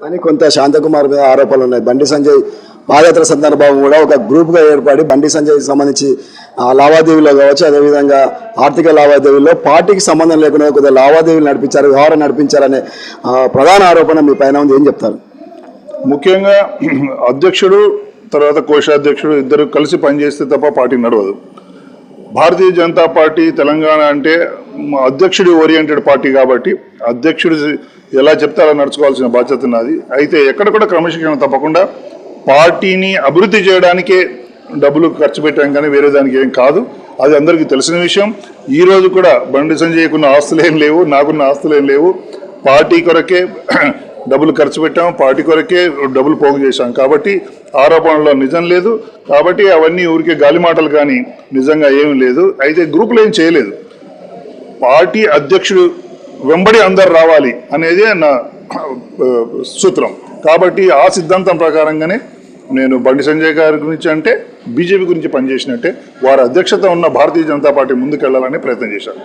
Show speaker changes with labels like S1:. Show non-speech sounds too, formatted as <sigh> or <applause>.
S1: అని కొంత శాంతకుమార్ మీద ఆరోపణలు ఉన్నాయి. బండి సంజయ్ పాదయాత్ర సందర్భం కూడా ఒక గ్రూప్గా ఏర్పడి బండి సంజయ్ సంబంధించి ఆ లావాదేవీలో కావచ్చు అదేవిధంగా ఆర్థిక లావాదేవీల్లో పార్టీకి సంబంధం లేకుండా కొద్దిగా లావాదేవీలు నడిపించారు వ్యవహారం నడిపించారనే ఆ, ప్రధాన ఆరోపణ మీ పైన ఉంది. ఏం చెప్తారు?
S2: ముఖ్యంగా అధ్యక్షుడు తర్వాత కోశాధ్యక్షుడు ఇద్దరు కలిసి పనిచేస్తే తప్ప పార్టీ నడవదు. భారతీయ జనతా పార్టీ తెలంగాణ అంటే అధ్యక్షుడి ఓరియంటెడ్ పార్టీ కాబట్టి అధ్యక్షుడు ఎలా చెప్తే అలా నడుచుకోవాల్సిన బాధ్యత ఉన్నది అయితే ఎక్కడ కూడా క్రమశిక్షణ తప్పకుండా పార్టీని అభివృద్ధి చేయడానికే డబ్బులు ఖర్చు పెట్టాం కానీ వేరే దానికి ఏం కాదు. అది అందరికీ తెలిసిన విషయం. ఈ రోజు కూడా బండి సంజయ్కున్న ఆస్తులు ఏం లేవు నాకున్న ఆస్తులు ఏం లేవు. పార్టీ కొరకే <clears throat> డబ్బులు ఖర్చు పెట్టాం పార్టీ కొరకే డబ్బులు పోగు చేశాం. కాబట్టి ఆరోపణలో నిజం లేదు. కాబట్టి అవన్నీ ఊరికే గాలి మాటలు కానీ నిజంగా ఏమీ లేదు. అయితే గ్రూపులు ఏం చేయలేదు. పార్టీ అధ్యక్షుడు వెంబడి అందరు రావాలి అనేది నా సూత్రం. కాబట్టి ఆ సిద్ధాంతం ప్రకారంగానే నేను బండి సంజయ్ గారి గురించి అంటే బీజేపీ గురించి పనిచేసినట్టే వారి అధ్యక్షత ఉన్న భారతీయ జనతా పార్టీ ముందుకెళ్ళాలని ప్రయత్నం చేశాను.